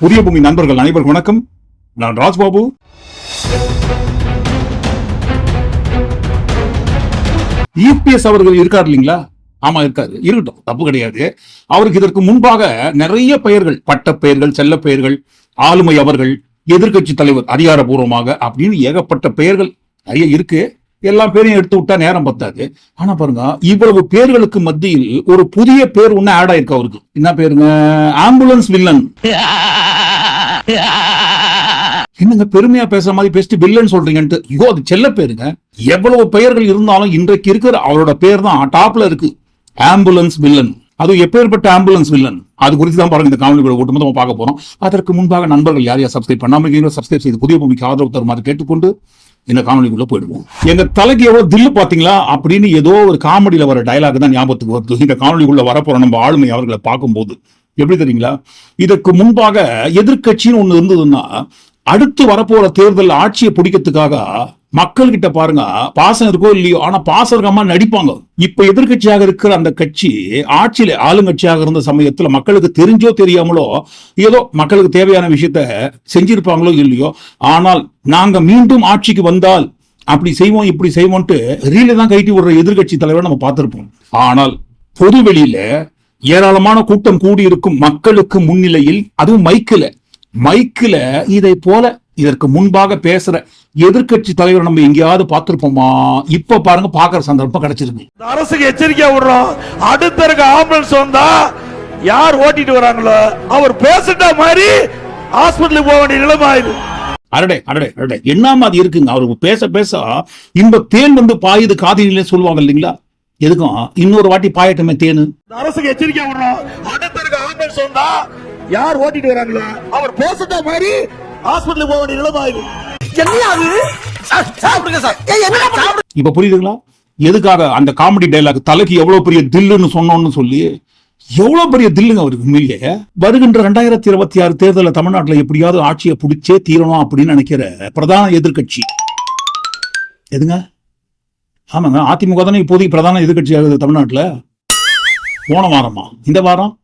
புதிய பூமி நண்பர்கள் அனைவருக்கும் வணக்கம். நான் ராஜ்பாபு. இபிஎஸ் அவர்கள் இருக்கார் இல்லைங்களா? ஆமா இருக்காரு. இருக்கட்டும் தப்பு கிடையாது. அவருக்கு இதற்கு முன்பாக நிறைய பெயர்கள் பட்ட பெயர்கள் செல்ல பெயர்கள் ஆளுமை அவர்கள் எதிர்க்கட்சி தலைவர் அதிகாரபூர்வமாக அப்படின்னு ஏகப்பட்ட பெயர்கள் நிறைய இருக்கு. எல்லா பேரையும் எடுத்து விட்டா நேரம் பத்தாது. ஆனா பாருங்க இவ்வளவு பேர்களுக்கு மத்தியில் ஒரு புதிய பேர் ஒண்ணு ஆட் ஆயிருக்கு அவருக்கு. என்ன பேருங்க? ஆம்புலன்ஸ் வில்லன் என்னங்க பெருமையா பேசுற மாதிரி பேசிட்டு வில்லன் சொல்றீங்கன்ட்டு? ஐயோ அது செல்ல பேருங்க. எவ்வளவு பெயர்கள் இருந்தாலும் இன்றைக்கு இருக்கிற அவரோட பேர் தான் டாப்ல இருக்கு. ஆம்புலன்ஸ் வில்லன் அது எப்பேற்பட்ட ஆம்புலன்ஸ் வில்லன் அது குறித்து தான் பாருங்க இந்த காமெடி கூட ஒட்டுமொத்தமாக பார்க்க போறோம். அதற்கு முன்பாக நண்பர்கள் யார் யார் சப்ஸ்கிரைப் பண்ணாம சப்ஸ்கிரைப் செய்து புதிய பூமிக்கு ஆதரவு தருமாறு கேட்டுக்கொண்டு இந்த காணொலிக்குள்ள போயிடுவோம். எங்க தலைக்கு எவ்வளவு தில்லு பாத்தீங்களா அப்படின்னு ஏதோ ஒரு காமெடியில வர டயலாக் தான் ஞாபகத்துக்கு வருது. இந்த காணொலிக்குள்ள வரப்போற நம்ம ஆளுமை அவர்களை பார்க்கும்போது. எப்படி தெரியுங்களா? இதற்கு முன்பாக எதிர்க்கட்சின்னு ஒண்ணு இருந்ததுன்னா அடுத்து வரப்போற தேர்தல் ஆட்சியை பிடிக்கிறதுக்காக மக்கள் கிட்ட பாருங்க பாசம் இருக்கோ இல்லையோ ஆனா பாசம் இருக்காம நடிப்பாங்க. இப்ப எதிர்க்கட்சியாக இருக்கிற அந்த கட்சி ஆட்சியில ஆளுங்கட்சியாக இருந்த சமயத்துல மக்களுக்கு தெரிஞ்சோ தெரியாமலோ ஏதோ மக்களுக்கு தேவையான விஷயத்த செஞ்சிருப்பாங்களோ இல்லையோ ஆனால் நாங்க மீண்டும் ஆட்சிக்கு வந்தால் அப்படி செய்வோம் இப்படி செய்வோம்ட்டு ரீல தான் கைட்டி விடுற எதிர்க்கட்சி தலைவரை நம்ம பார்த்திருப்போம். ஆனால் பொது வெளியில ஏராளமான கூட்டம் கூடி இருக்கும் மக்களுக்கு முன்னிலையில் அதுவும் மைக்கில் மைக்கில் இதை போல இதற்கு முன்பாக பேசுற எதிர்க்கட்சி தலைவர் நம்ம எங்கேயாவது பார்த்திருப்போமா? இப்ப பாருங்க பாக்குற சந்தர்ப்பம் கிடைச்சிருக்கு. அரசுக்கு எச்சரிக்கையா விடுறோம். அடுத்த இருக்க ஆம்புலன்ஸ் வந்தா யார் ஓட்டிட்டு வராங்களோ அவர் பேசிட்ட மாதிரி ஹாஸ்பிட்டலுக்கு போக வேண்டிய நிலைமை ஆயிடுது. அடடே அடடே அடடே. என்ன மாதிரி இருக்குங்க? அவருக்கு பேச பேச இந்த தேன் வந்து பாயுது காதிலே சொல்லுவாங்க இல்லைங்களா? எதுக்கும்? இன்னொரு வாட்டி பாயட்டுமே தேனு. அரசுக்கு எச்சரிக்கையா விடுறோம். அடுத்த இருக்க ஆம்புலன்ஸ் வந்தா யார் ஓட்டிட்டு வராங்களோ அவர் பேசிட்ட மாதிரி ஹாஸ்பிட்டலுக்கு போக வேண்டிய நிலைமை ஆயிடுது. இப்ப புரியுதுங்களா? எதுக்காக அந்த காமெடி டைலாக் தலைக்கு எவ்வளவு பெரிய தில்லுன்னு சொன்னோம்னு சொல்லி எவ்வளவு பெரிய தில்லுங்க அவருக்கு உண்மையிலேயே வருகின்ற ரெண்டாயிரத்தி இருபத்தி ஆறு தேர்தலில் தமிழ்நாட்டுல எப்படியாவது ஆட்சியை பிடிச்சே தீரணும் அப்படின்னு நினைக்கிற பிரதான எதிர்க்கட்சி. எதுங்க? ஆமாங்க அதிமுக தானே இப்போதைக்கு பிரதான எதிர்க்கட்சி ஆகுது தமிழ்நாட்டுல. போன வாரமா? இந்த வாரம்?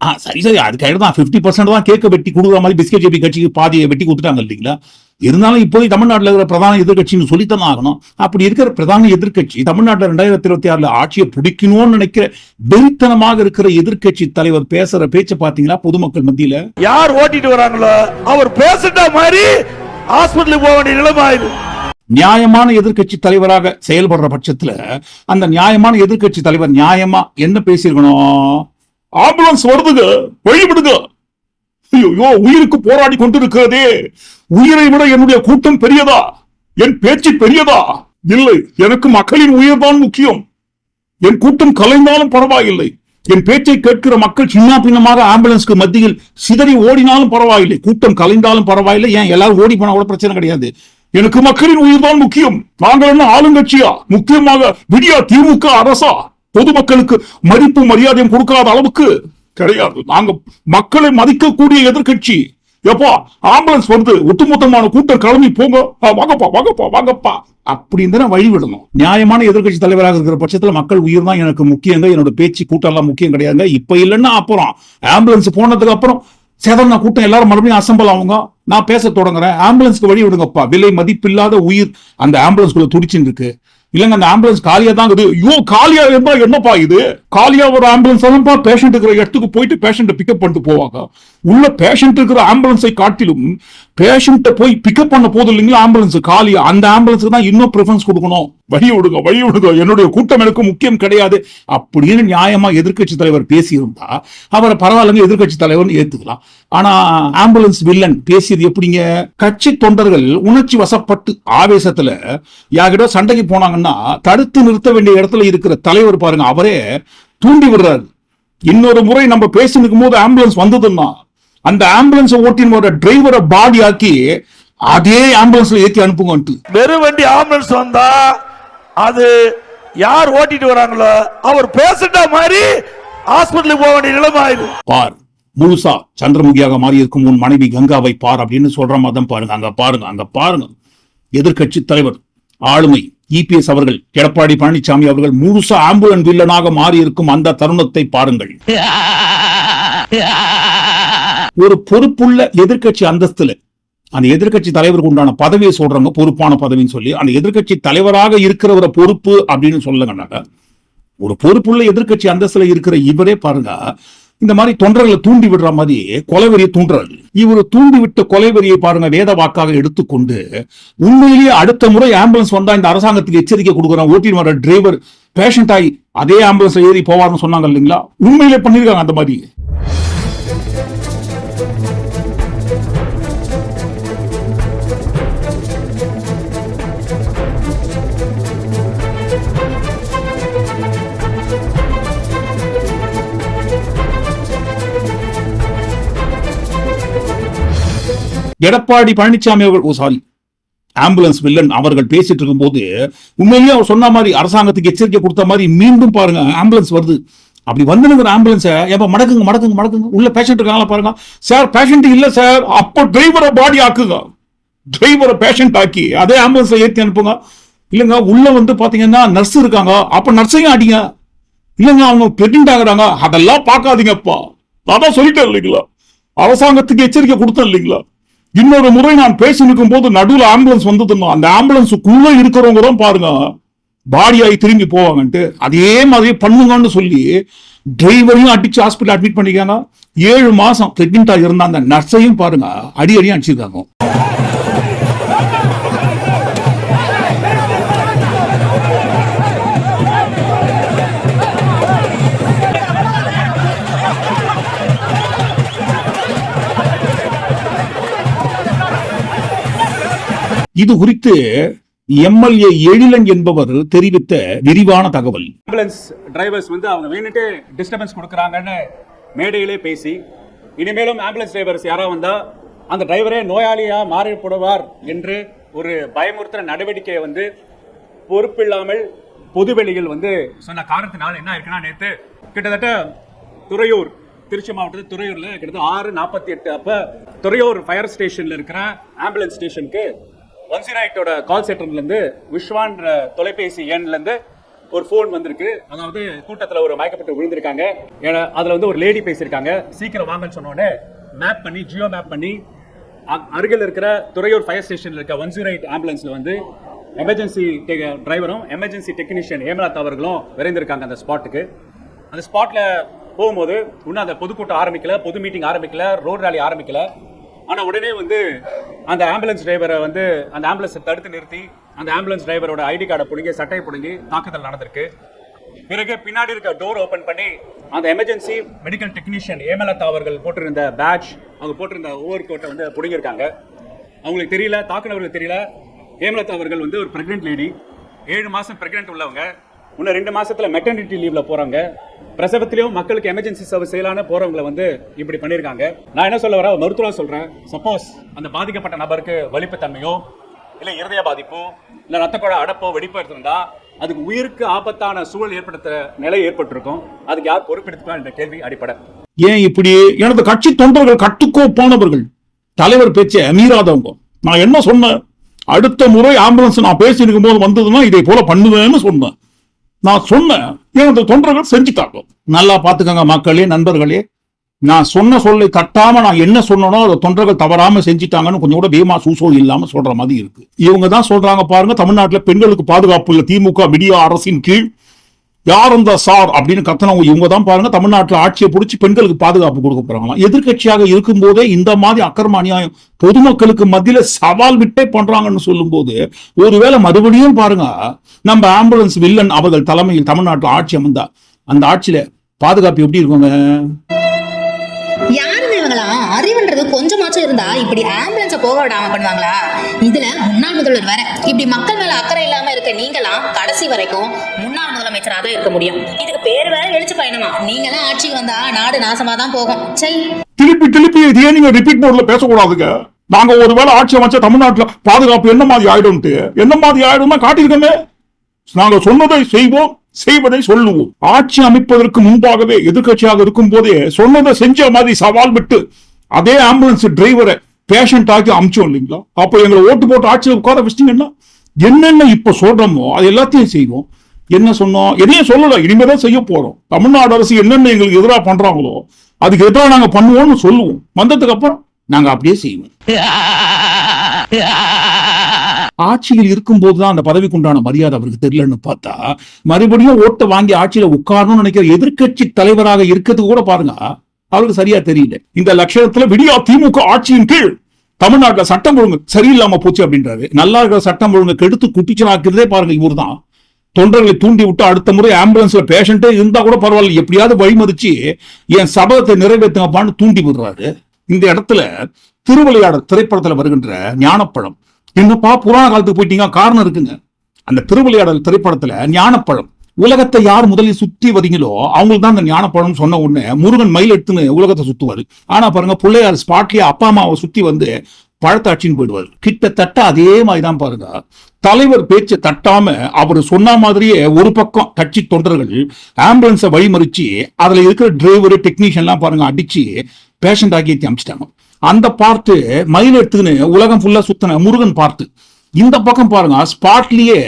ஆ சரி சரி அதுக்காக தான். ஃபிஃப்டி பர்சன்ட் தான் கேக்க வெட்டி கொடுக்குற மாதிரி பிஸ்கெட் ஜேபி கட்சிக்கு பாதியை வெட்டி கொடுத்துட்டாங்க இல்லைங்களா? இருந்தாலும் இப்போதைக்கு தமிழ்நாட்டில் இருக்கிற பிரதான எதிர்க்கட்சின்னு சொல்லித்தானே ஆகணும். அப்படி இருக்கிற பிரதான எதிர்க்கட்சி தமிழ்நாட்டில் ரெண்டாயிரத்தி இருபத்தி ஆறுல ஆட்சியை பிடிக்கணும்னு நினைக்கிற வெறித்தனமாக இருக்கிற எதிர்க்கட்சி தலைவர் பேசுற பேச்சை பாத்தீங்களா பொதுமக்கள் மத்தியில? யார் ஓட்டிட்டு வராங்களோ அவர் பேசிட்ட மாதிரி ஹாஸ்பிட்டலுக்கு போக வேண்டிய நிலைமை ஆயிடுது. நியாயமான எதிர்க்கட்சி தலைவராக செயல்படுற பட்சத்துல அந்த நியாயமான எதிர்க்கட்சி தலைவர் நியாயமா என்ன பேசியிருக்கணும்? ஆம்புலன்ஸ் வருதுங்க வழிபடுங்க ஐயோ உயிருக்கு போராடி கொண்டிருக்கிறதே. உயிரை விட என்னுடைய கூட்டம் பெரியதா? என் பேச்சு பெரியதா? இல்லை எனக்கு மக்களின் உயிர் தான் முக்கியம். என் கூட்டம் கலைந்தாலும் பரவாயில்லை. என் பேச்சை கேட்கிற மக்கள் சின்ன பின்னமாக ஆம்புலன்ஸ்க்கு மத்தியில் சிதறி ஓடினாலும் பரவாயில்லை. கூட்டம் கலைந்தாலும் பரவாயில்லை. ஏன் எல்லாரும் ஓடி போனா கூட பிரச்சனை கிடையாது. எனக்கு மக்களின் உயிர் தான் முக்கியம். நாங்கள் என்ன ஆளுங்கட்சியா? முக்கியமாக விடியா திமுக அரசா? பொதுமக்களுக்கு மதிப்பு மரியாதையும் கொடுக்காத அளவுக்கு கிடையாது. நாங்க மக்களை மதிக்கக்கூடிய எதிர்க்கட்சி. எப்பா ஆம்புலன்ஸ் வந்து ஒட்டுமொத்தமான கூட்டம் கிளம்பி போங்க. வாங்கப்பா வாங்கப்பா வாங்கப்பா. அப்படின்னு தானே வழி விடணும். நியாயமான எதிர்கட்சி தலைவராக இருக்கிற பட்சத்துல மக்கள் உயிர் தான் எனக்கு முக்கியங்க. என்னோட பேச்சு கூட்டம் எல்லாம் முக்கியம் கிடையாதுங்க. இப்ப இல்லைன்னா அப்புறம் ஆம்புலன்ஸ் போனதுக்கு அப்புறம் சேதன கூட்டம் எல்லாரும் மறுபடியும் அசம்பல் ஆகுங்க. நான் பேச தொடங்குறேன். ஆம்புலன்ஸ்க்கு வழி விடுங்கப்பா. விலை மதிப்பில்லாத உயிர் அந்த ஆம்புலன்ஸ்குள்ள துடிச்சுட்டு இருக்கு. இல்லங்க அந்த ஆம்புலன்ஸ் காலியா தான் இருக்குது. ஐயோ காலியா இருந்தா என்னப்பா இது? காலியா ஒரு ஆம்புலன்ஸ் தான்ப்பா பேஷண்ட் இருக்கிற இடத்துக்கு போயிட்டு பேஷண்ட்டை பிக்கப் பண்ணிட்டு போவாங்க. உள்ள பேஷண்ட் இருக்கிற ஆம்புலன்ஸை காட்டிலும் பேஷண்ட்டை போய் பிக்கப் பண்ண போதும் இல்லைங்களா ஆம்புலன்ஸ் காலியா அந்த ஆம்புலன்ஸுக்கு தான் இன்னும் ப்ரிஃபரன்ஸ் கொடுக்கணும். வழி விடுங்க வழி விடுங்க. என்னுடைய கூட்டம் எனக்கு முக்கியம் கிடையாது. அப்படின்னு நியாயமா எதிர்க்கட்சி தலைவர் பேசியிருந்தா அவரை பரவாயில்லைங்க எதிர்கட்சி தலைவர்னு ஏத்துக்கலாம். ஆனா ஆம்புலன்ஸ் வில்லன் பேசியது எப்படிங்க? கட்சி தொண்டர்கள் உணர்ச்சி வசப்பட்டு ஆவேசத்துல யார்கிட்ட சண்டைக்கு போனாங்கன்னா தடுத்து நிறுத்த வேண்டிய இடத்துல இருக்கிற தலைவர் பாருங்க அவரே தூண்டி விடுறாரு. இன்னொரு முறை நம்ம பேசி நிற்கும் போது ஆம்புலன்ஸ் வந்ததுன்னா அந்த ஆம்புலன்ஸ் ஓட்டின் வர டிரைவரை பாடி ஆக்கி அதே ஆம்புலன்ஸ்ல ஏத்தி அனுப்புங்கன்ட்டு. வெறும் வண்டி ஆம்புலன்ஸ் வந்தா அது யார் ஓட்டிட்டு வராங்களோ அவர் பேசிட்ட மாதிரி ஹாஸ்பிட்டலுக்கு போக வேண்டிய நிலைமை ஆயிடுது. பார் முழுசா சந்திரமுகியாக மாறி இருக்கும் உன் மனைவி கங்காவை பார் அப்படின்னு சொல்ற மாதிரி பாருங்க. அங்க பாருங்க அங்க பாருங்க. எதிர்கட்சி தலைவர் ஆளுமை இபிஎஸ் அவர்கள் எடப்பாடி பழனிசாமி அவர்கள் முழுசா ஆம்புலன்ஸ் வில்லனாக மாறி இருக்கும் அந்த தருணத்தை பாருங்கள். ஒரு பொறுப்புள்ள எதிர்கட்சி அந்தஸ்துல அந்த எதிர்கட்சி தலைவருக்கு உண்டான பதவியை சொல்றாங்க பொறுப்பான பதவின்னு சொல்லி அந்த எதிர்கட்சி தலைவராக இருக்கிறவரை பொறுப்பு அப்படின்னு சொல்லுங்கன்னாக்க ஒரு பொறுப்புள்ள எதிர்கட்சி அந்தஸ்துல இருக்கிற இவரே பாருங்க இந்த மாதிரி தொண்டர்களை தூண்டி விடுற மாதிரி கொலைவெறியை தூண்டுறாரு. இவர் தூண்டி விட்ட கொலைவெறியை பாருங்க வேத வாக்காக எடுத்துக்கொண்டு உண்மையிலேயே அடுத்த முறை ஆம்புலன்ஸ் வந்தா இந்த அரசாங்கத்துக்கு எச்சரிக்கை கொடுக்குறான். ஓட்டிட்டு வர டிரைவர் பேஷண்ட் ஆகி அதே ஆம்புலன்ஸ் ஏறி போவார்னு சொன்னாங்க இல்லைங்களா? உண்மையிலே பண்ணிருக்காங்க அந்த மாதிரி. எடப்பாடி பழனிசாமி அவர்கள் ஓ சாரி ஆம்புலன்ஸ் வில்லன் அவர்கள் பேசிட்டு இருக்கும்போது உண்மையிலேயே அவர் சொன்ன மாதிரி அரசாங்கத்துக்கு எச்சரிக்கை கொடுத்த மாதிரி மீண்டும் பாருங்க ஆம்புலன்ஸ் வருது. அப்படி வந்துனுங்கிற ஆம்புலன்ஸை எப்ப மடக்குங்க மடக்குங்க மடக்குங்க. உள்ள பேஷண்ட் இருக்காங்களா பாருங்க. சார் பேஷண்ட் இல்ல சார் அப்போ டிரைவரை பாடி ஆக்குங்க. டிரைவரை பேஷண்ட் ஆக்கி அதே ஆம்புலன்ஸ்ல ஏற்றி அனுப்புங்க. இல்லைங்க உள்ள வந்து பாத்தீங்கன்னா நர்ஸ் இருக்காங்க. அப்ப நர்ஸையும் அடிங்க. இல்லைங்க அவங்க பிரெக்னென்ட் ஆகுறாங்க. அதெல்லாம் பார்க்காதீங்கப்பா. அதான் சொல்லிட்டேன் இல்லைங்களா? அரசாங்கத்துக்கு எச்சரிக்கை கொடுத்தேன் இல்லைங்களா? இன்னொரு முறை நான் பேசி நிற்கும் போது நடுவுல ஆம்புலன்ஸ் வந்ததுன்னா அந்த ஆம்புலன்ஸுக்குள்ள இருக்கிறவங்க தான் பாருங்க. பாடியாகி திரும்பி போவாங்கன்ட்டு. அதே மாதிரி பண்ணுங்கன்னு சொல்லி டிரைவரையும் அடிச்சு ஹாஸ்பிட்டல் அட்மிட் பண்ணிக்கானா. ஏழு மாசம் பிரெக்னெண்டா இருந்த அந்த நர்ஸையும் பாருங்க அடி அடியும் அடிச்சிருக்காங்க. இது குறித்து எம்எல்ஏ எழிலன் என்பவர் தெரிவித்த விரிவான தகவல். ஆம்புலன்ஸ் டிரைவர்ஸ் வந்து அவங்க வேணுட்டு டிஸ்டர்பன்ஸ் கொடுக்குறாங்கன்னு மேடையிலே பேசி இனிமேலும் ஆம்புலன்ஸ் டிரைவர்ஸ் யாராவது வந்தா அந்த டிரைவரே நோயாளியாக மாறிப்படுவார் என்று ஒரு பயமுறுத்துற நடவடிக்கையை வந்து பொறுப்பில்லாமல் பொதுவெளியில் வந்து சொன்ன காரணத்தினால் என்ன இருக்குன்னா நேற்று கிட்டத்தட்ட துறையூர் திருச்சி மாவட்டத்தில் துறையூரில் கிட்டத்தட்ட ஆறு நாற்பத்தி எட்டு அப்போ துறையூர் ஃபயர் ஸ்டேஷனில் இருக்கிற ஆம்புலன்ஸ் ஸ்டேஷனுக்கு ஒன் ஜீரோ எயிட்டோட கால் சென்டர்லேருந்து விஸ்வான்ற தொலைபேசி எண்லேருந்து ஒரு ஃபோன் வந்திருக்கு. அதாவது கூட்டத்தில் ஒரு மயக்கப்பட்டு விழுந்திருக்காங்க. ஏன்னா, அதில் வந்து ஒரு லேடி பேசியிருக்காங்க. சீக்கிரம் வாங்கன்னு சொன்னோடனே மேப் பண்ணி ஜியோ மேப் பண்ணி அருகில் இருக்கிற துறையூர் ஃபயர் ஸ்டேஷனில் இருக்க ஒன் ஜீரோ எயிட் ஆம்புலன்ஸில் வந்து எமர்ஜென்சி டிரைவரும் எமர்ஜென்சி டெக்னீஷியன் ஏமலாத் அவர்களும் விரைந்திருக்காங்க அந்த ஸ்பாட்டுக்கு அந்த ஸ்பாட்டில் போகும்போது இன்னும் அந்த பொதுக்கூட்டம் ஆரம்பிக்கல பொது மீட்டிங் ஆரம்பிக்கல ரோடு ரேலி ஆரம்பிக்கல. ஆனால் உடனே வந்து அந்த ஆம்புலன்ஸ் டிரைவரை வந்து அந்த ஆம்புலன்ஸை தடுத்து நிறுத்தி அந்த ஆம்புலன்ஸ் டிரைவரோட ஐடி கார்டை பிடுங்கி சட்டையை பிடுங்கி தாக்குதல் நடந்திருக்கு. பிறகு பின்னாடி இருக்க டோர் ஓப்பன் பண்ணி அந்த எமர்ஜென்சி மெடிக்கல் டெக்னீஷியன் ஏமலதா அவர்கள் போட்டிருந்த பேட்ச் அவங்க போட்டிருந்த ஓவர் கோட்டை வந்து பிடுங்கியிருக்காங்க. அவங்களுக்கு தெரியல தாக்குனவர்களுக்கு தெரியல. ஏமலத்தா அவர்கள் வந்து ஒரு ப்ரெக்னென்ட் லேடி ஏழு மாதம் ப்ரெக்னென்ட் உள்ளவங்க. இன்னும் ரெண்டு மாசத்துல மெட்டர்னிட்டி லீவ்ல போறாங்க பிரசவத்திலையும் மக்களுக்கு எமர்ஜென்சி சர்வீஸ் செய்யலான்னு போறவங்களை வந்து இப்படி பண்ணியிருக்காங்க நான் என்ன சொல்ல வரேன்? மருத்துவம் சொல்றேன். சப்போஸ் அந்த பாதிக்கப்பட்ட நபருக்கு வலிப்புத்தன்மையோ இல்லை இருதய பாதிப்போ இல்லை ரத்த குழாய் அடப்போ வெடிப்போ எடுத்திருந்தா அதுக்கு உயிருக்கு ஆபத்தான சூழல் ஏற்படுத்த நிலை ஏற்பட்டிருக்கும். அதுக்கு யார் பொறுப்பெடுத்துக்கா என்ற கேள்வி அடிப்படை. ஏன் இப்படி? எனது கட்சி தொண்டர்கள் கட்டுக்கோப்பானவர்கள் தலைவர் பேச்சை மீறாதவங்க நான் என்ன சொன்னேன்? அடுத்த முறை ஆம்புலன்ஸ் நான் பேசி போது வந்ததுன்னா இதை போல பண்ணுவேன்னு சொன்னேன். நான் சொன்னேன் எனது தொண்டர்கள் செஞ்சுட்டாங்க நல்லா பாத்துக்கங்க மக்களே நண்பர்களே. நான் சொன்ன சொல்லை தட்டாம நான் என்ன சொன்னனோ அதை தொண்டர்கள் தவறாம செஞ்சிட்டாங்கன்னு கொஞ்சம் கூட பேமா சூசோ இல்லாம சொல்ற மாதிரி இருக்கு. இவங்க தான் சொல்றாங்க பாருங்க தமிழ்நாட்டுல பெண்களுக்கு பாதுகாப்பு இல்லை திமுக மீடியா அரசின் கீழ் யார் அந்த சார் அப்படின்னு கத்தனவங்க இவங்க தான் பாருங்க. தமிழ்நாட்டில் ஆட்சியை பிடிச்சி பெண்களுக்கு பாதுகாப்பு கொடுக்க போறாங்களாம். எதிர்க்கட்சியாக இருக்கும்போதே இந்த மாதிரி அக்கிரம அநியாயம் பொதுமக்களுக்கு மத்தியில சவால் விட்டே பண்றாங்கன்னு சொல்லும்போது ஒருவேளை மறுபடியும் பாருங்க நம்ம ஆம்புலன்ஸ் வில்லன் அவர்கள் தலைமையில் தமிழ்நாட்டில் ஆட்சி அமர்ந்தா அந்த ஆட்சியில பாதுகாப்பு எப்படி இருக்குங்க? இவங்களாம் கொஞ்சமாச்சும் இருந்தா இப்படி ஆம்புலன்ஸ போக விடாம பண்ணுவாங்களா? இதுல முன்னாள் முதல்வர் வேற. இப்படி மக்கள் மேல அக்கறை இல்லாம இருக்க நீங்களாம் கடைசி வரைக்கும் முன்னாள் முதலமைச்சரா தான் இருக்க முடியும். இதுக்கு பேர் வேற எழுச்சி பயணமா? நீங்களாம் ஆட்சிக்கு வந்தா நாடு நாசமா தான் போகும். சரி திருப்பி திருப்பி இதையே நீங்க ரிப்பீட் மோட்ல பேசக்கூடாதுங்க? நாங்க ஒருவேளை ஆட்சி அமைச்சா தமிழ்நாட்டுல பாதுகாப்பு என்ன மாதிரி ஆயிடும்ட்டு? என்ன மாதிரி ஆயிடும்னா காட்டியிருக்கோமே. நாங்க சொன்னதை செய்வோம் செய்வதை சொல்லுவோம். ஆட்சி அமைப்பதற்கு முன்பாகவே எதிர்கட்சியாக இருக்கும் போதே சொன்னதை செஞ்ச மாதிரி சவால் விட்டு அதே ஆம்புலன்ஸ் டிரைவரை பேஷண்ட் ஆக்கி அமிச்சோம் இல்லைங்களா? அப்போ எங்களை ஓட்டு போட்டு ஆட்சியில் உட்கார வச்சிட்டீங்கன்னா என்னென்ன இப்போ சொல்றோமோ அது எல்லாத்தையும் செய்வோம். என்ன சொன்னோம்? எதையும் சொல்லல. இனிமேதான் செய்ய போறோம். தமிழ்நாடு அரசு என்னென்ன எங்களுக்கு எதிராக பண்றாங்களோ அதுக்கு எதிராக நாங்கள் பண்ணுவோம்னு சொல்லுவோம். வந்ததுக்கு அப்புறம் நாங்கள் அப்படியே செய்வோம். ஆட்சியில் இருக்கும்போது தான் அந்த பதவிக்கு உண்டான மரியாதை அவருக்கு தெரியலன்னு பார்த்தா மறுபடியும் ஓட்டை வாங்கி ஆட்சியில உட்காரணும்னு நினைக்கிற எதிர்க்கட்சி தலைவராக இருக்கிறது கூட பாருங்க. அவருக்கு சரியா தெரியல. இந்த லட்சணத்துல விடியா திமுக ஆட்சியின் கீழ் தமிழ்நாட்டில் சட்டம் ஒழுங்கு சரியில்லாம போச்சு அப்படின்றாரு. நல்லா இருக்கிற சட்டம் ஒழுங்கு கெடுத்து குட்டிச்சனாக்குறதே பாருங்க இவர்தான். தொண்டர்களை தூண்டி விட்டு அடுத்த முறை ஆம்புலன்ஸ்ல பேஷண்டே இருந்தா கூட பரவாயில்ல. எப்படியாவது வழிமறிச்சு என் சபதத்தை நிறைவேற்றுங்கப்பான்னு தூண்டி விடுறாரு. இந்த இடத்துல திருவிளையாடல் திரைப்படத்துல வருகின்ற ஞானப்பழம். என்னப்பா புராண காலத்துக்கு போயிட்டீங்க? காரணம் இருக்குங்க. அந்த திருவிளையாடல் திரைப்படத்துல ஞானப்பழம். உலகத்தை யார் முதலில் சுத்தி வரீங்களோ அவங்களுக்கு தான் அந்த ஞானப்பழம் சொன்ன உடனே முருகன் மயில் எடுத்துன்னு உலகத்தை சுத்துவாரு. ஆனா பாருங்க பிள்ளையார் ஸ்பாட்லயே அப்பா அம்மாவை சுத்தி வந்து பழத்தாட்சின்னு போயிடுவார். கிட்டத்தட்ட அதே மாதிரி தான் பாருங்க. தலைவர் பேச்சை தட்டாம அவர் சொன்ன மாதிரியே ஒரு பக்கம் கட்சி தொண்டர்கள் ஆம்புலன்ஸை வழிமறிச்சு அதுல இருக்கிற டிரைவரு டெக்னீஷியன்லாம் பாருங்க அடிச்சு பேஷண்ட் ஆக்கி ஏத்தி அமிச்சிட்டாங்க. அந்த பார்ட்டு மயில் எடுத்துக்கின்னு உலகம் ஃபுல்லா சுத்தின முருகன் பார்த்து. இந்த பக்கம் பாருங்க ஸ்பாட்லயே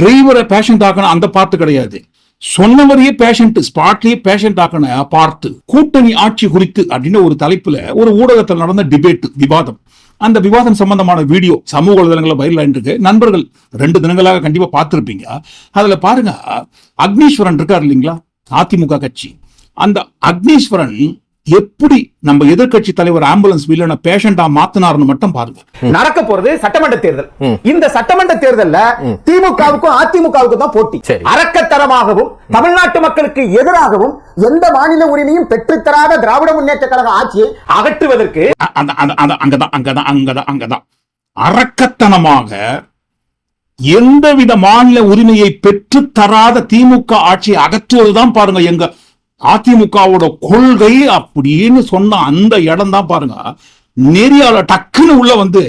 டிரைவரை பேஷண்ட் ஆக்கணும் அந்த பார்ட்டு கிடையாது. சொன்னவரையே பேஷண்ட் ஸ்பாட்லயே பேஷண்ட் ஆக்கணும் பார்த்து கூட்டணி ஆட்சி குறித்து அப்படின்னு ஒரு தலைப்புல ஒரு ஊடகத்தில் நடந்த டிபேட் விவாதம். அந்த விவாதம் சம்பந்தமான வீடியோ சமூக வலைதளங்களில் வைரல் இருக்கு நண்பர்கள் ரெண்டு தினங்களாக கண்டிப்பா பார்த்துருப்பீங்க. அதுல பாருங்க அக்னீஸ்வரன் இருக்கார் இல்லைங்களா? அதிமுக கட்சி. அந்த அக்னீஸ்வரன் எப்படி நம்ம எதிர்க்கட்சி தலைவர் ஆம்புலன்ஸ் வில்லனை பேஷண்டா மாத்தினார்னு மட்டும் பாருங்க. நடக்க போறது சட்டமன்ற தேர்தல். இந்த சட்டமன்ற தேர்தல்ல திமுகவுக்கும் அதிமுகவுக்கும் தான் போட்டி. சரி. அரக்கத்தனமாகவும் தமிழ்நாட்டு மக்களுக்கு எதிராகவும் எந்த மாநில உரிமையும் பெற்றுத்தராத திராவிட முன்னேற்ற கழக ஆட்சியை அகற்றுவதற்கு அங்கதான் அங்கதான் அங்கதான் அங்கதான். அரக்கத்தனமாக எந்தவித மாநில உரிமையை பெற்று தராத திமுக ஆட்சியை அகற்றுவதுதான் பாருங்க எங்க அதிமுகவோட கொள்கை அப்படின்னு சொன்ன அந்த இடம் தான் பாருங்க. நெறியால டக்குன்னு உள்ள வந்து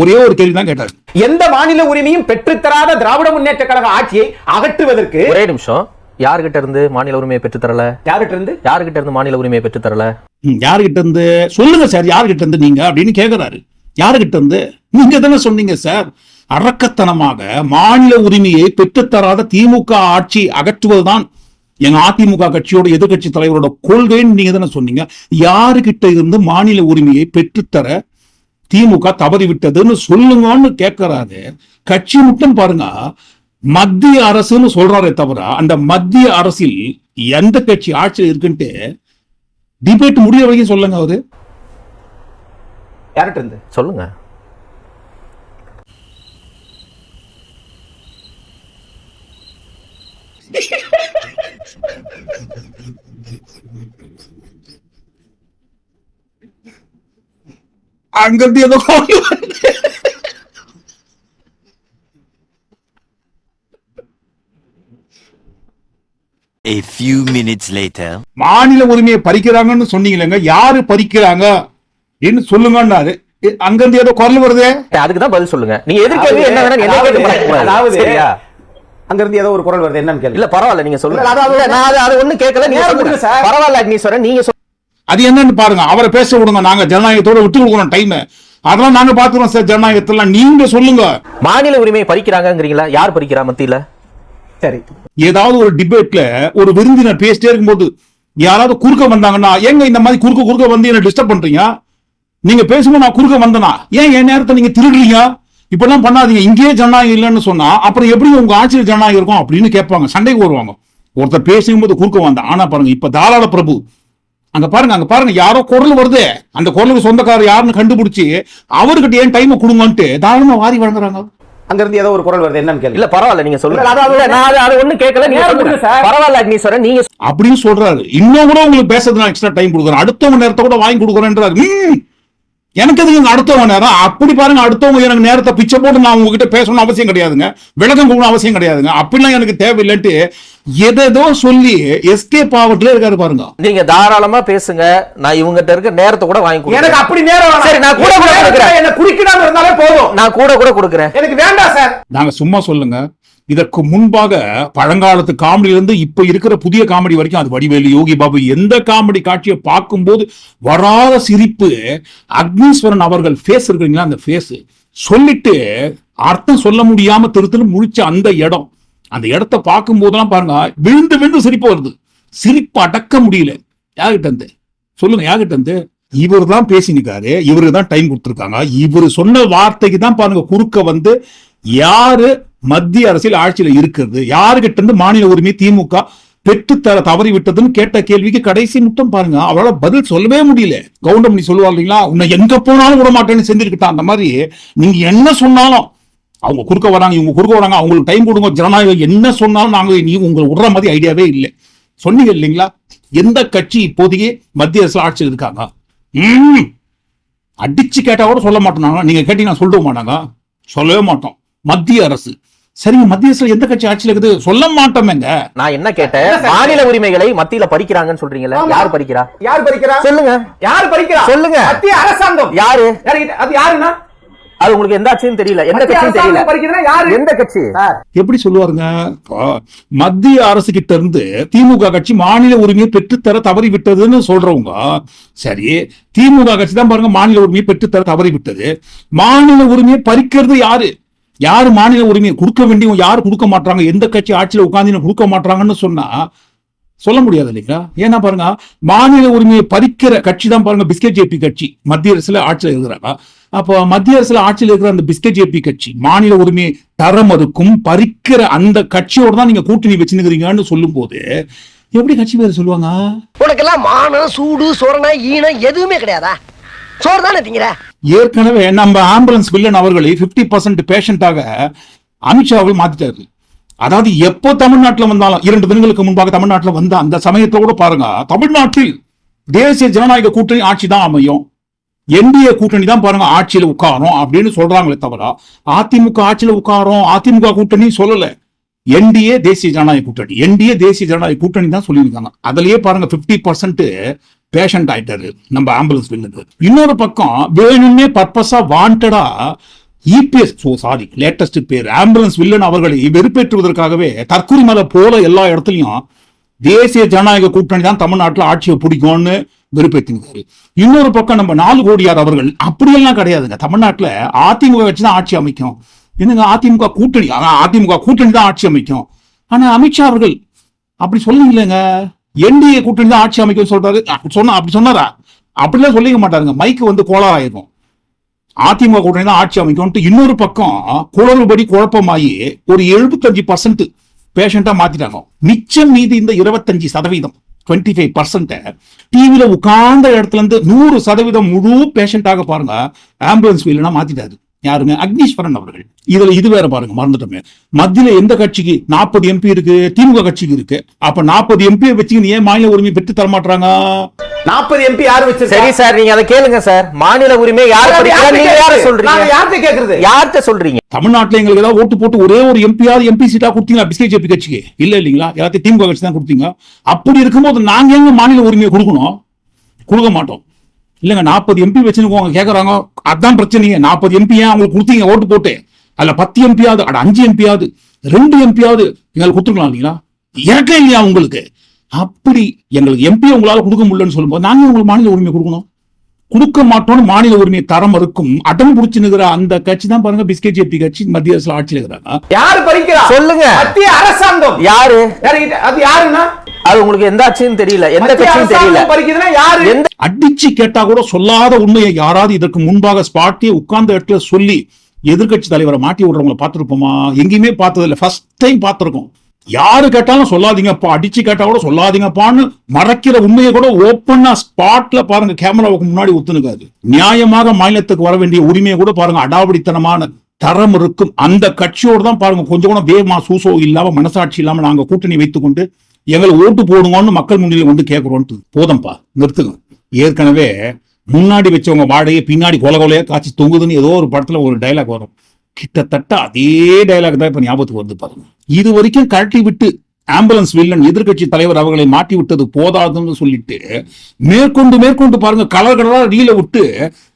ஒரே ஒரு கேள்வி தான் கேட்டாரு. எந்த மாநில உரிமையும் பெற்றுத்தராத திராவிட முன்னேற்ற கழக ஆட்சியை அகற்றுவதற்கு ஒரே நிமிஷம். யார்கிட்ட இருந்து மாநில உரிமையை பெற்று தரல யார்கிட்ட இருந்து? யார்கிட்ட இருந்து மாநில உரிமையை பெற்று தரல ம், யாருகிட்ட இருந்து? சொல்லுங்க சார் யாருகிட்ட இருந்து நீங்க அப்படின்னு கேக்குறாரு. யாருகிட்ட இருந்து? நீங்க தானே சொன்னீங்க சார். அரக்கத்தனமாக மாநில உரிமையை பெற்றுத்தராத திமுக ஆட்சி அகற்றுவதுதான் எங்க அதிமுக கட்சியோட எதிர்க்கட்சி தலைவரோட கொள்கைன்னு நீங்க தானே சொன்னீங்க. யாருகிட்ட இருந்து மாநில உரிமையை பெற்றுத்தர திமுக தவறி விட்டதுன்னு சொல்லுங்கன்னு கேட்கறாரு கட்சி மட்டும் பாருங்க. மத்திய அரசுன்னு சொல்றாரே தவிர அந்த மத்திய அரசில் எந்த கட்சி ஆட்சியில் இருக்குன்ட்டு டிபேட் முடிய வரைக்கும் சொல்லுங்க அவரு. யார்கிட்ட இருந்து? சொல்லுங்க. அங்கிருந்து ஏதோ call வருது. A few minutes later. மாநில உரிமையை பறிக்கிறாங்கன்னு சொன்னீங்களேங்க யாரு பறிக்கிறாங்க அப்படின்னு சொல்லுங்கன்னாரு அங்கிருந்து ஏதோ குரல் வருதே அதுக்கு தான் பதில் சொல்லுங்க நீங்க எதிர்க்கேள்வி என்ன வேணா என்ன பண்ணக்கூடாது. அதாவது சரியா அங்க இருந்து ஏதோ ஒரு குரல் வருது. என்னன்னு கேள்வி இல்ல பரவாயில்ல நீங்க சொல்லுங்க. நான் அது அது ஒண்ணும் கேட்கல. நீங்க. பரவாயில்ல அக்னீஸ்வரன் நீங்க அது என்னன்னு பாருங்க. அவரை பேச விடுங்க. நாங்க ஜனநாயகத்தோட விட்டு கொடுக்குறோம் டைம் அதெல்லாம் நாங்க பாத்துக்கிறோம் சார் ஜனநாயகத்தெல்லாம். நீங்க சொல்லுங்க. மாநில உரிமையை பறிக்கிறாங்கங்கிறீங்களா? யார் பறிக்கிறா மத்தியில? சரி. ஏதாவது ஒரு டிபேட்ல ஒரு விருந்தினர் பேசிட்டே இருக்கும்போது யாராவது குறுக்க வந்தாங்கன்னா ஏங்க இந்த மாதிரி குறுக்க குறுக்க வந்து என்ன டிஸ்டர்ப் பண்றீங்க? நீங்க பேசும்போது நான் குறுக்க வந்தனா? ஏன் என் நேரத்தை நீங்க திருடுறீங்க? இப்பெல்லாம் பண்ணாதீங்க. இங்கேயே ஜனநாயகம் இல்லைன்னு சொன்னா அப்புறம் எப்படி உங்க ஆட்சியில் ஜனநாயகம் இருக்கும் அப்படின்னு கேட்பாங்க. சண்டைக்கு வருவாங்க. ஒருத்தர் பேசும்போது குறுக்க வந்தா ஆனா பாருங்க இப்ப தாராள பிரபு. அங்க பாருங்க அங்க பாருங்க யாரோ குரல் வருது. அந்த குரலுக்கு சொந்தக்காரர் யாருன்னு கண்டுபிடிச்சு அவர்கிட்ட ஏன் டைம் கொடுங்கன்ட்டு தாராளமா வாரி வழங்குறாங்க. அங்க இருந்து ஏதோ ஒரு குரல் வருது. என்னன்னு கேள்வி இல்ல பரவாயில்ல நீங்க சொல்லுங்க. அதாவது- நான் அது ஒண்ணும் கேட்கல நீங்க. பரவாயில்ல அக்னீஸ்வரன் நீங்க அப்படின்னு சொல்றாரு. இன்னும் கூட உங்களுக்கு பேசுறது நான் எக்ஸ்ட்ரா டைம் கொடுக்குறேன். அடுத்தவங்க நேரத்தை கூட வாங்கி கொடுக்குறேன்றாரு. எனக்கு எதுக்கு அடுத்தவங்க நேரம்? அப்படி பாருங்க அடுத்தவங்க எனக்கு நேரத்தை பிச்சை போட்டு நான் உங்ககிட்ட பேசணும்னு அவசியம் கிடையாதுங்க. விளக்கம் கொடுக்கணும் அவசியம் கிடையாதுங்க. அப்படிலாம் எனக்கு தேவையில்லைன்ட்டு எதேதோ சொல்லி எஸ்கேப் ஆகட்டுல இருக்காரு பாருங்க. நீங்க தாராளமா பேசுங்க. நான் இவங்ககிட்ட இருக்க நேரத்தை கூட வாங்கி எனக்கு கொடுக்குறேன் அப்படி நேரம். சரி, நான் கூட கூட எனக்கு கொடுக்குறேன். என்ன குறிக்கணும் இருந்தாலே போதும். நான் கூட கூட கொடுக்குறேன். எனக்கு வேண்டாம் சார். நாங்க சும்மா சொல்லுங்க. இதற்கு முன்பாக பழங்காலத்து காமெடியில இருந்து இப்ப இருக்கிற புதிய காமெடி வரைக்கும் அது வடிவேலு யோகி பாபு எந்த காமெடி காட்சியை பார்க்கும்போது வராத சிரிப்பு அக்னீஸ்வரன் அவர்கள் ஃபேஸ் இருக்குங்களா அந்த ஃபேஸ் சொல்லிட்டு அர்த்தம் சொல்ல முடியாம திருத்தலும் முழிச்ச அந்த இடம். அந்த இடத்த பார்க்கும் போதெல்லாம் பாருங்க விழுந்து விழுந்து சிரிப்பு வருது. சிரிப்பு அடக்க முடியல. யார்கிட்ட இருந்து? சொல்லுங்க யார்கிட்ட இருந்து? இவர் தான் பேசினிருக்காரு. இவருக்கு தான் டைம் கொடுத்துருக்காங்க. இவர் சொன்ன வார்த்தைக்கு தான் பாருங்க குறுக்க வந்து யாரு மத்திய அரசியல் ஆட்சியில இருக்கிறது. யாருகிட்ட இருந்து மாநில உரிமை திமுக பெற்றுத்தர தவறி விட்டதுன்னு கேட்ட கேள்விக்கு கடைசி முட்டம் பாருங்க. அவளால பதில் சொல்லவே முடியல. கவுண்டமணி சொல்லுவா இல்லைங்களா? உன்னை எங்க போனாலும் விட மாட்டேன்னு செஞ்சிருக்கிட்டான் அந்த மாதிரி நீங்க என்ன சொன்னாலும் அவங்க குறுக்க வராங்க இவங்க குறுக்க வராங்க அவங்களுக்கு டைம் கொடுங்க. ஜனநாயகம் என்ன சொன்னாலும் நாங்க நீ உங்களை விடுற மாதிரி ஐடியாவே இல்லை. சொன்னீங்க இல்லைங்களா? எந்த கட்சி இப்போதைக்கு மத்திய அரசு ஆட்சியில் இருக்காங்க? அடிச்சு கேட்டா கூட சொல்ல மாட்டோம் நீங்க. கேட்டீங்கன்னா சொல்லவே மாட்டாங்க. சொல்லவே மாட்டோம். மத்திய அரசு. சரிங்க மத்திய அரசு எந்த கட்சி ஆட்சியில் இருக்குது? சொல்ல மாட்டோமேங்க. நான் என்ன கேட்டேன்? மாநில உரிமைகளை மத்தியில பறிக்கிறாங்கன்னு சொல்றீங்கல்ல. யார் பறிக்கிறா? யார் பறிக்கிறா? சொல்லுங்க. யார் பறிக்கிறா? சொல்லுங்க. மத்திய அரசாங்கம். யாரு? அது யாருன்னா? அது உங்களுக்கு எந்த ஆட்சியும் தெரியல. எந்த கட்சியும் தெரியல. யாரு? எந்த கட்சி? எப்படி சொல்லுவாருங்க? மத்திய அரசு கிட்ட இருந்து திமுக கட்சி மாநில உரிமையை பெற்றுத்தர தவறி விட்டதுன்னு சொல்றவங்க சரி திமுக கட்சி தான் பாருங்க மாநில உரிமையை பெற்றுத்தர தவறி விட்டது மாநில உரிமையை பறிக்கிறது யாரு? யாரு மாநில உரிமையை கொடுக்க வேண்டியவங்க யார் கொடுக்க மாட்டாங்க எந்த கட்சி ஆட்சியில உட்காந்து கொடுக்க மாட்டாங்கன்னு சொன்னா சொல்ல முடியாது இல்லைங்களா? ஏன்னா பாருங்க மாநில உரிமையை பறிக்கிற கட்சி தான் பாருங்க பிஸ்கெட் ஜேபி கட்சி. மத்திய அரசுல ஆட்சியில் இருக்கிறாங்க. அப்போ மத்திய அரசுல ஆட்சியில் இருக்கிற அந்த பிஸ்கெட் ஜேபி கட்சி மாநில உரிமையை தர மறுக்கும் பறிக்கிற அந்த கட்சியோட தான் நீங்க கூட்டணி வச்சுருக்கிறீங்கன்னு சொல்லும் போது எப்படி கட்சி பேர் சொல்லுவாங்க? உனக்கெல்லாம் மானம் சூடு சொரணை ஈனம் எதுவுமே கிடையாதா? சோறு தானே திங்கிற? ஏற்கனவே நம்ம ஆம்புலன்ஸ் வில்லன் அவர்களை 50% பர்சன்ட் பேஷண்டாக அமித்ஷா அவர்கள் மாத்திட்டாரு. அதாவது எப்போ தமிழ்நாட்டுல வந்தாலும் இரண்டு தினங்களுக்கு முன்பாக தமிழ்நாட்டுல வந்த அந்த சமயத்தோடு கூட பாருங்க. தமிழ்நாட்டில் தேசிய ஜனநாயக கூட்டணி ஆட்சி தான் அமையும். என்டிஏ கூட்டணி தான் பாருங்க ஆட்சியில உட்காரும் அப்படின்னு சொல்றாங்களே தவிர அதிமுக ஆட்சியில உட்காரும் அதிமுக கூட்டணி சொல்லலை. என்டிஏ தேசிய ஜனநாயக கூட்டணி. என்டிஏ தேசிய ஜனநாயக கூட்டணி தான் சொல்லியிருக்காங்க. அதுலயே பாருங்க 50% பர்சன்ட் பேஷண்ட் ஆயிட்டாரு. நம்ம ஆம்புலன்ஸ் வில்லுக்கு இன்னொரு பக்கம் வேணும்னே பர்பஸா வாண்டடா இபிஎஸ் ஓ சாரி லேட்டஸ்ட் பேர். ஆம்புலன்ஸ் வில்லன் அவர்களை வெறுப்பேற்றுவதற்காகவே தற்கொலை மலை போல எல்லா இடத்துலையும் தேசிய ஜனநாயக கூட்டணி தான் தமிழ்நாட்டில் ஆட்சியை பிடிக்கும்னு வெறுப்பேற்றினாரு இன்னொரு பக்கம் நம்ம நாலு கோடியார் அவர்கள் அப்படியெல்லாம் கிடையாதுங்க. தமிழ்நாட்டில் அதிமுக வச்சு தான் ஆட்சி அமைக்கும். என்னங்க அதிமுக கூட்டணி? அதிமுக கூட்டணி தான் ஆட்சி அமைக்கும். ஆனால் அமித்ஷா அவர்கள் அப்படி சொல்லுங்களேங்க என்டிஏ கூட்டணி தான் ஆட்சி அமைக்கும் சொல்றாரு. அப்படி சொன்னா அப்படி சொன்னாரா? அப்படிலாம் சொல்லிக்க மாட்டாருங்க. மைக்கு வந்து கோளாறாயிருக்கும் அதிமுக கூட்டணி தான் ஆட்சி அமைக்கும்ட்டு இன்னொரு பக்கம் குளறுபடி குழப்பமாயி ஒரு எழுபத்தஞ்சு பர்சன்ட் பேஷண்டா மாத்திட்டாங்க. மிச்சம் மீதி இந்த இருபத்தஞ்சு சதவீதம் டுவெண்ட்டி ஃபைவ் பர்சன்ட்டை டிவியில உட்கார்ந்த இடத்துல இருந்து நூறு சதவீதம் முழு பேஷண்டாக பாருங்க ஆம்புலன்ஸ் வீலனா மாத்திட்டாரு. யாருங்க அக்னீஸ்வரன் அவர்கள். இதுல இது வேற பாருங்க மறந்துட்டோமே. மத்தியில எந்த கட்சிக்கு? நாற்பது எம்பி இருக்கு திமுக கட்சிக்கு இருக்கு. அப்ப நாற்பது எம்பி வச்சுக்கின்னு ஏன் மாநில உரிமை பெற்று தர மாட்டாங்க நாற்பது எம்பி யாரு வச்சிருக்கா? சரி சார் நீங்க அதை கேளுங்க சார். மாநில உரிமை யார் சொல்றீங்க? யார்கிட்ட கேக்குறது? யார்கிட்ட சொல்றீங்க? தமிழ்நாட்டுல எங்களுக்கு ஏதாவது ஓட்டு போட்டு ஒரே ஒரு எம்பியாவது எம்பி சீட்டா கொடுத்தீங்களா? பிஸ்கெட் ஜேபி கட்சிக்கு? இல்ல இல்லைங்களா? எல்லாத்தையும் திமுக கட்சி தான் கொடுத்தீங்க. அப்படி இருக்கும்போது நாங்க எங்க மாநில உரிமையை கொடுக்கணும்? கொடுக்க மாட்டோம். இல்லங்க நாற்பது எம்பி வச்சுன்னு கேக்குறாங்க. அதான் பிரச்சனையே நாற்பது எம்பி ஏன் அவங்களுக்கு கொடுத்தீங்க? ஓட்டு போட்டு. அதுல பத்து எம்பியாவது அட அஞ்சு எம்பியாவது ரெண்டு எம்பியாவது எங்களுக்கு கொடுத்துருக்கலாம் இல்லைங்களா? இறக்க இல்லையா உங்களுக்கு? அப்படி எங்களுக்கு எம்பி உங்களால கொடுக்க முடியலன்னு சொல்லும்போது நாங்க உங்களுக்கு மாநில உரிமை கொடுக்கணும். கொடுக்க மாட்டோம்னு மாநில உரிமையை தரம் இருக்கும் அடம் பிடிச்சு நிக்கிற அந்த கட்சி தான் பாருங்க பிஸ்கெட் ஜேபி கட்சி. மத்திய அரசுல ஆட்சியில் இருக்கிறாங்க. யாரு பறிக்கிறா? சொல்லுங்க. மத்திய அரசாங்கம். யாரு? அது யாருன்னா? அது உங்களுக்கு எந்த ஆட்சியும் தெரியல. எந்த கட்சியும் தெரியல. யாரு? எந்த அடிச்சு கேட்டா கூட சொல்லாத உண்மையை யாராவது இதற்கு முன்பாக ஸ்பாட்டே உட்கார்ந்த இடத்துல சொல்லி எதிர்க்கட்சி தலைவரை மாட்டி விடுறவங்களை பார்த்திருப்போமா? எங்கேயுமே பார்த்தது இல்ல ஃபர்ஸ்ட் டைம் பார்த்திருக்கோம். யாரு கேட்டாலும் சொல்லாதீங்கப்பா. அடிச்சு கேட்டா கூட சொல்லாதீங்கப்பான்னு மறைக்கிற உண்மையை கூட ஓப்பனா ஸ்பாட்ல பாருங்க. கேமராவுக்கு முன்னாடி ஒத்துணுக்காது. நியாயமாக மாநிலத்துக்கு வர வேண்டிய உரிமையை கூட பாருங்க. அடாவடித்தனமான தரம் இருக்கும். அந்த கட்சியோடு தான் பாருங்க. கொஞ்சம் கூட வேமா சூசோ இல்லாம மனசாட்சி இல்லாம நாங்க கூட்டணி வைத்துக்கொண்டு எங்களை ஓட்டு போடுங்கன்னு மக்கள் முன்னிலை வந்து கேட்கிறோன்ட்டு போதும்பா. நிறுத்துங்க. ஏற்கனவே முன்னாடி வச்சவங்க வாடகையை பின்னாடி கொல காய்ச்சி தொங்குதுன்னு ஏதோ ஒரு படத்துல ஒரு டைலாக் வரும். கிட்டத்தட்ட அதே டைலாக் தான் இப்ப ஞாபகத்துக்கு வந்து பாருங்க. இது வரைக்கும் கழட்டி விட்டு ஆம்புலன்ஸ் வில்லன் எதிர்க்கட்சி தலைவர் அவர்களை மாட்டி விட்டது போதாதுன்னு சொல்லிட்டு மேற்கொண்டு மேற்கொண்டு பாருங்க கலர் கலரா ரீல விட்டு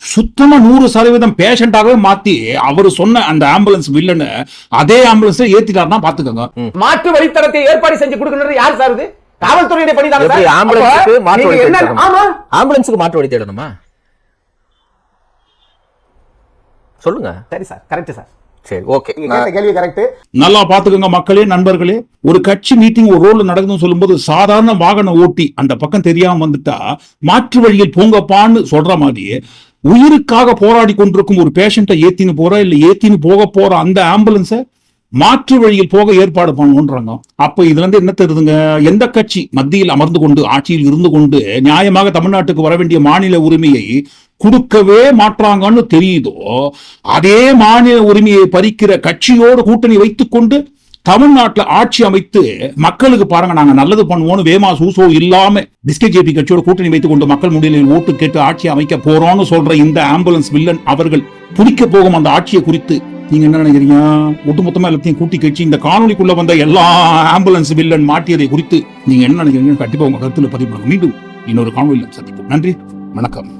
சுத்தமா நூறு சதவீதம் பேஷண்டாகவே மாத்தி அவர் சொன்ன அந்த ஆம்புலன்ஸ் வில்லனை அதே ஆம்புலன்ஸ்ல ஏத்திட்டாருன்னா பாத்துக்கோங்க. மாற்று வழித்தடத்தை ஏற்பாடு செஞ்சு கொடுக்கணும் யார் சார் இது? காவல்துறையுடைய பணி எப்படி ஆம்புலன்ஸுக்கு மாற்று வழி தேடணுமா? ஆமா ஆம்புலன்ஸுக்கு மாற்று வழி தேடணுமா சொல்லுங்க. சரி சார் கரெக்ட் சார். சரி ஓகே கேள்வி கரெக்ட் நல்லா பாத்துக்கோங்க மக்களே நண்பர்களே. ஒரு கட்சி மீட்டிங் ஒரு ரோட்ல நடக்குதுன்னு சொல்லும்போது சாதாரண வாகன ஓட்டி அந்த பக்கம் தெரியாம வந்துட்டா மாற்று வழியில் போங்கப்பான்னு சொல்ற மாதிரி உயிருக்காக போராடி கொண்டிருக்கும் ஒரு பேஷண்ட்டை ஏத்தின்னு போற இல்ல ஏத்தின்னு போக போற அந்த ஆம்புலன்ஸை மாற்று வழியில் போக ஏற்பாடு பண்ணணுன்றாங்க அப்ப இதுல இருந்து என்ன தெரியுதுங்க? எந்த கட்சி மத்தியில் அமர்ந்து கொண்டு ஆட்சியில் இருந்து கொண்டு நியாயமாக தமிழ்நாட்டுக்கு வர வேண்டிய மாநில உரிமையை கொடுக்கவே மாற்றாங்கன்னு தெரியுதோ அதே மாநில உரிமையை பறிக்கிற கட்சியோடு கூட்டணி வைத்துக்கொண்டு தமிழ்நாட்டில் ஆட்சி அமைத்து மக்களுக்கு பாருங்க நாங்க நல்லது பண்ணுவோம்னு வேமா சூசோ இல்லாம பிஸ்கெட் ஜேபி கட்சியோட கூட்டணி வைத்துக் கொண்டு மக்கள் முடியலில் ஓட்டு கேட்டு ஆட்சி அமைக்க போறோம்னு சொல்ற இந்த ஆம்புலன்ஸ் வில்லன் அவர்கள் பிடிக்க போகும் அந்த ஆட்சியை குறித்து நீங்க என்ன நினைக்கிறீங்க? ஒட்டுமொத்தமா எல்லாத்தையும் கூட்டி கட்சி இந்த காணொலிக்குள்ள வந்த எல்லா ஆம்புலன்ஸ் வில்லன் மாட்டியதை குறித்து நீங்க என்ன நினைக்கிறீங்க கண்டிப்பா உங்க கருத்துல பதிவு பண்ணுங்க. மீண்டும் இன்னொரு காணொலியில் சந்திப்போம். நன்றி வணக்கம்.